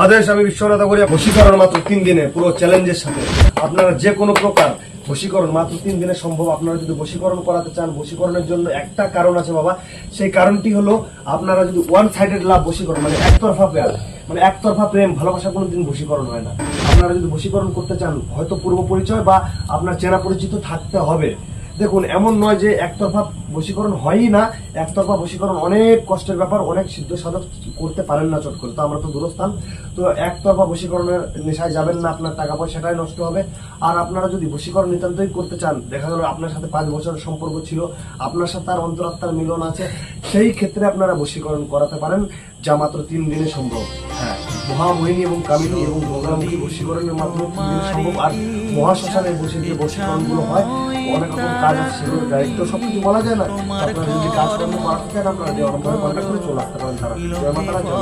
আদেশ আমি বিশ্বনাথ করি বশীকরণ মাত্র তিন দিনে, পুরো চ্যালেঞ্জের সাথে। আপনারা যে কোনো প্রকার বশীকরণ, মাত্র তিন দিনে সম্ভব। আপনারা যদি বশীকরণ করাতে চান, বশীকরণের জন্য একটা কারণ আছে বাবা। সেই কারণটি হলো, আপনারা যদি ওয়ান সাইডেড লাভ বশীকরণ মানে একতরফা প্রেম মানে একতরফা প্রেম, ভালোবাসা কোনো দিন বশীকরণ হয় না। আপনারা যদি বশীকরণ করতে চান, হয়তো পূর্ব পরিচয় বা আপনার চেনা পরিচিত থাকতে হবে। দেখুন, এমন নয় যে একতরফা বশীকরণ হয়ই না। একতরফা বশীকরণ অনেক কষ্টের ব্যাপার, অনেক সিদ্ধ সাধক করতে পারেন না চট করে, তো আমরা তো দূরস্থান। তো একতরফা বশীকরণের নেশায় যাবেন না, আপনার টাকা পয়সাটাই নষ্ট হবে। আর আপনারা যদি বশীকরণ নিতান্তই করতে চান, দেখা গেল আপনার সাথে পাঁচ বছরের সম্পর্ক ছিল, আপনার সাথে আর অন্তরাত্মার মিলন আছে, সেই ক্ষেত্রে আপনারা বশীকরণ করাতে পারেন, যা মাত্র তিন দিনে সম্ভব। হ্যাঁ। মহামোহিনী এবং কামিনী এবং গঙ্গামুখী বশীকরণের মাধ্যমে সম্ভব আর মহাশ্মশানে বসে যে বশীকরণগুলো হয়। অনেক রকম কাজ আছে দায়িত্ব সবকিছু বলা যায় না। আপনারা যদি কাজকর্ম করাতে আপনারা যে কন্ট্যাক্ট করে চলে আসতে পারেন তারা। জয় মাতারা, জয়